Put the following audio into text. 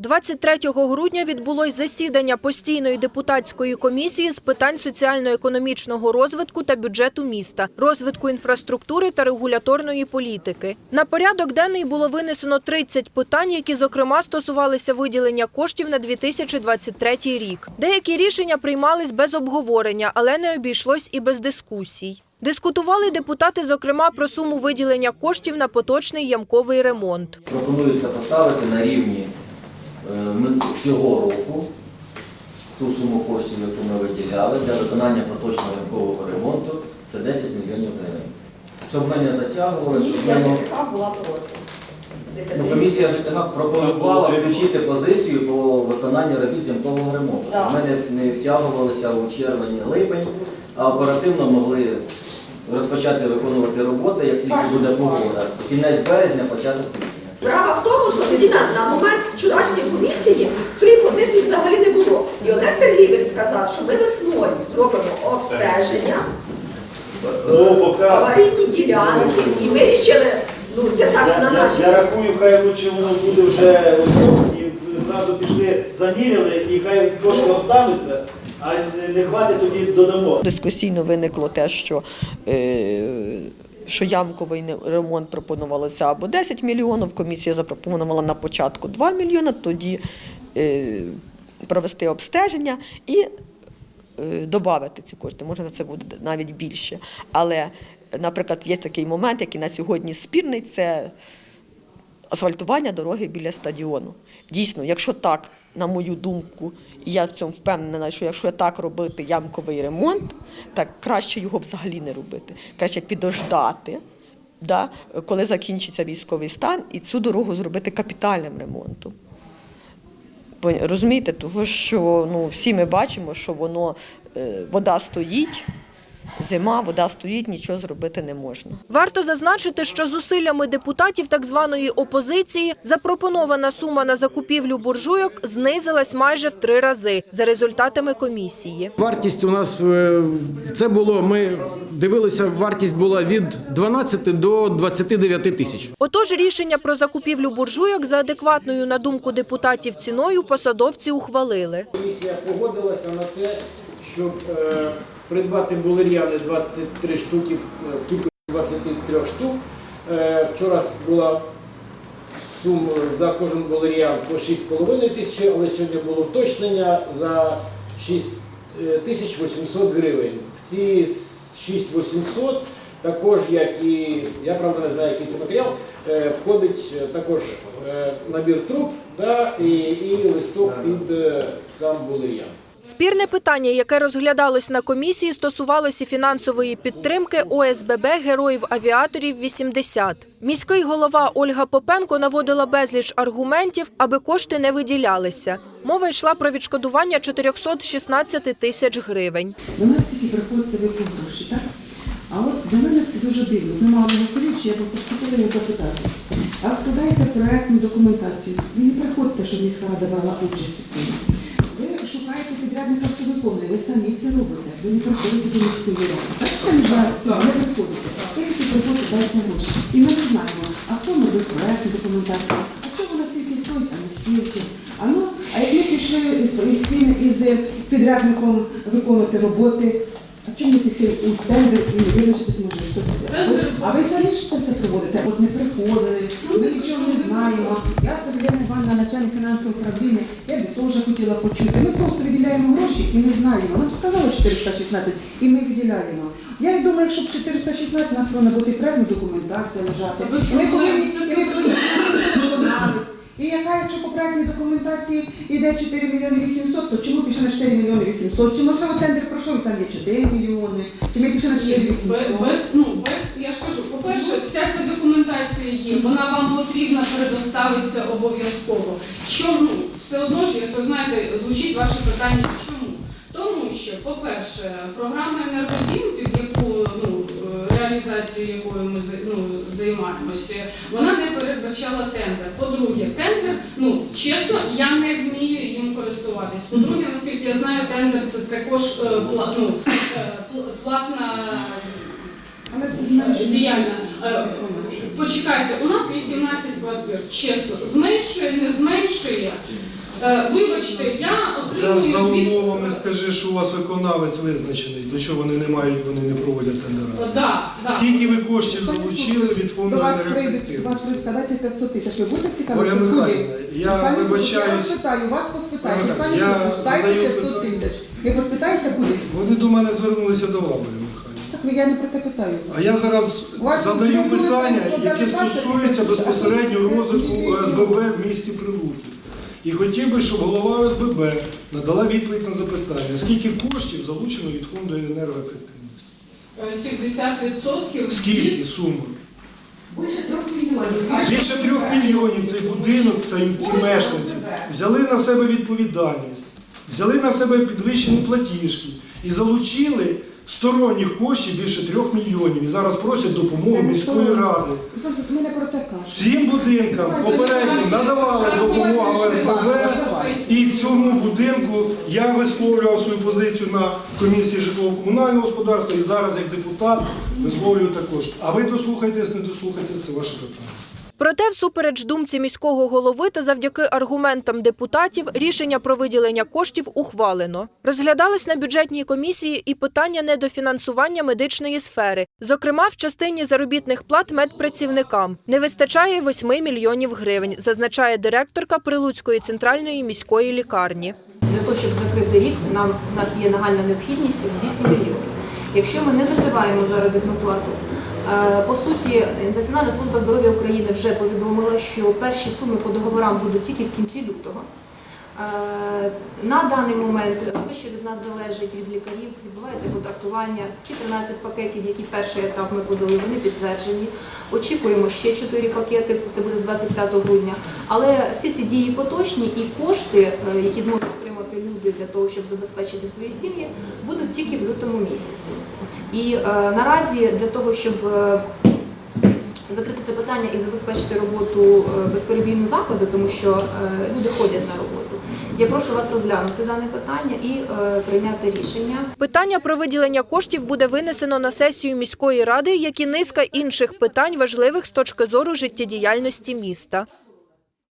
23 грудня відбулось засідання постійної депутатської комісії з питань соціально-економічного розвитку та бюджету міста, розвитку інфраструктури та регуляторної політики. На порядок денний було винесено 30 питань, які зокрема стосувалися виділення коштів на 2023 рік. Деякі рішення приймались без обговорення, але не обійшлось і без дискусій. Дискутували депутати, зокрема, про суму виділення коштів на поточний ямковий ремонт. Пропонується поставити на рівні цього року ту суму коштів, яку ми виділяли для виконання поточного ринкового ремонту, це 10 мільйонів гривень. Щоб ми не затягували, щоб Комісія ми, ЖКХ була проти. ну, комісія ЖКХ пропонувала включити позицію по виконанню робіт зімкового ремонту, щоб ми не, не втягувалися у червень-липень, а оперативно могли розпочати виконувати роботи, як тільки буде погода. Кінець березня, початок квітня. Справа в тому, що тоді на, на момент вчорашньої комісії цієї позиції взагалі не було. І Олег Сергійович сказав, що ми весною зробимо обстеження, Ну, аварійні ділянки і вирішили, ну це так я, на наші. я рахую, хай лучше воно буде вже ось і зразу пішли, заміряли, і хай кошти остануться, а не, не хватить тоді додамо. Дискусійно виникло те, що, е, що ямковий ремонт пропонувалося або 10 мільйонів, комісія запропонувала на початку 2 мільйони, тоді е, провести обстеження і е, додати ці кошти. Може, це буде навіть більше. Але, наприклад, є такий момент, який на сьогодні спірний, це асфальтування дороги біля стадіону. Дійсно, якщо так, на мою думку, і я в цьому впевнена, що якщо так робити ямковий ремонт, так краще його взагалі не робити. Краще підождати, да, коли закінчиться військовий стан, і цю дорогу зробити капітальним ремонтом. Розумієте, того що ну, всі ми бачимо, що воно е, вода стоїть, зима, вода стоїть, нічого зробити не можна. Варто зазначити, що зусиллями депутатів так званої опозиції запропонована сума на закупівлю буржуйок знизилась майже в три рази за результатами комісії. Вартість у нас е, це було. Ми дивилися, вартість була від 12 до 29 тисяч. Отож, рішення про закупівлю буржуйок за адекватною, на думку депутатів, ціною посадовці ухвалили. Комісія погодилася на те, щоб е, придбати булер'яни 23 штуки е, в кількості 23 штук. Е, Вчора була сума за кожен булер'ян по 6,5 тисячі, але сьогодні було уточнення за 6 тисяч гривень. В ці 6800 також, як і я правда не знаю, який це матеріал, е, входить е, також е, набір труб да, і, і листок під е, сам булер'ян. Спірне питання, яке розглядалось на комісії, стосувалося фінансової підтримки ОСББ Героїв авіаторів 80. Міський голова Ольга Попенко наводила безліч аргументів, аби кошти не виділялися. Мова йшла про відшкодування 416 тисяч гривень. До нас тільки приходите ви гроші, так? А от для мене це дуже дивно. Нема Олега Васильовича, я б це хотіла його запитати. А складаєте проєктну документацію. Ви не приходите, щоб міська рада брала участь у цьому. Ви підрядника все виконує, ви самі це робите. Ви не приходите до міської ради. Так це не цього не приходите. Ви тільки приходите, дайте гроші. І ми не знаємо, а хто робив проєктну документацію, а що вона стільки стоїть, а не стільки. А ну, а як ми пішли із, із, із підрядником виконувати роботи, чому піти у тендер і не визначитись може хтось? А ви самі ж це все проводите? От не приходили, ми нічого не знаємо. Я це Лена Івановна, начальник фінансового управління, я б теж хотіла почути. Ми просто виділяємо гроші і не знаємо. Нам сказали 416 і ми виділяємо. Я думаю, якщо б 416, у нас повинна бути проєктна документація лежати. І ми повинні і ми повинні. І яка, якщо по проектній документації йде 4 мільйони 800, то чому пише на 4 мільйони 800? Чи можливо тендер пройшов і там є 4 мільйони? Чи ми пише на 4 Без, 800? без, ну, без, я ж кажу, по-перше, вся ця документація є, вона вам потрібна, предоставиться обов'язково. Чому? Все одно ж, як ви знаєте, звучить ваше питання, чому? Тому що, по-перше, програма енергодім, під яку ну, реалізацією якою ми ну, займаємося, вона не передбачала тендер. По-друге, тендер, ну чесно, я не вмію їм користуватись. По-друге, наскільки я знаю, тендер це також е, ну, е, платна діяльна. Е, Почекайте, у нас 18 квартир, чесно, зменшує, не зменшує. Е, Вибачте, я Та отримую за від умовами скажи, що у вас виконавець визначений, до чого вони не мають, вони не проводять Е, тендера. Да, да. Скільки ви коштів залучили від фонду До вас прийдуть, вас прийдуть складайте 500 тисяч. Ви будете Оля цікавитися Михайлівна, куди? я Самі Я вибачаюсь. вас питаю, вас поспитаю. Оля Самі я дайте задаю 500 питання. тисяч. Ви поспитаєте куди? Вони до мене звернулися до вас, Оля Михайлівна. Так я не про те питаю. А я зараз У вас задаю питання, які стосуються безпосередньо розвитку. ОСББ в місті Прилуки. І хотів би, щоб голова ОСББ надала відповідь на запитання, скільки коштів залучено від фонду енергоефективності? Е, 70% Скільки від сума? Більше трьох мільйонів. Більше трьох мільйонів цей будинок, ці мешканці взяли на себе відповідальність, взяли на себе підвищені платіжки і залучили сторонніх коштів більше трьох мільйонів. І зараз просять допомоги міської ради. Руслан, Ми не про те кажемо. Цим будинкам попередньо надавала допомога ОСББ, і в цьому будинку я висловлював свою позицію на комісії житлово-комунального господарства і зараз як депутат висловлюю також. А ви дослухайтесь, не дослухайтесь, це ваше питання. Проте, всупереч думці міського голови та завдяки аргументам депутатів, рішення про виділення коштів ухвалено. Розглядалось на бюджетній комісії і питання недофінансування медичної сфери, зокрема в частині заробітних плат медпрацівникам. Не вистачає 8 мільйонів гривень, зазначає директорка Прилуцької центральної міської лікарні. Для того, щоб закрити рік, нам у нас є нагальна необхідність 8 мільйонів. Якщо ми не закриваємо заробітну плату, по суті, Національна служба здоров'я України вже повідомила, що перші суми по договорам будуть тільки в кінці лютого. Е, На даний момент все, що від нас залежить від лікарів, відбувається контрактування. Всі 13 пакетів, які перший етап ми подали, вони підтверджені. Очікуємо ще 4 пакети, це буде з 25 грудня. Але всі ці дії поточні і кошти, е, які зможуть люди для того, щоб забезпечити свої сім'ї, будуть тільки в лютому місяці. І е, наразі для того, щоб е, закрити це питання і забезпечити роботу е, безперебійну закладу, тому що е, люди ходять на роботу. Я прошу вас розглянути дане питання і е, прийняти рішення. Питання про виділення коштів буде винесено на сесію міської ради, як і низка інших питань важливих з точки зору життєдіяльності міста.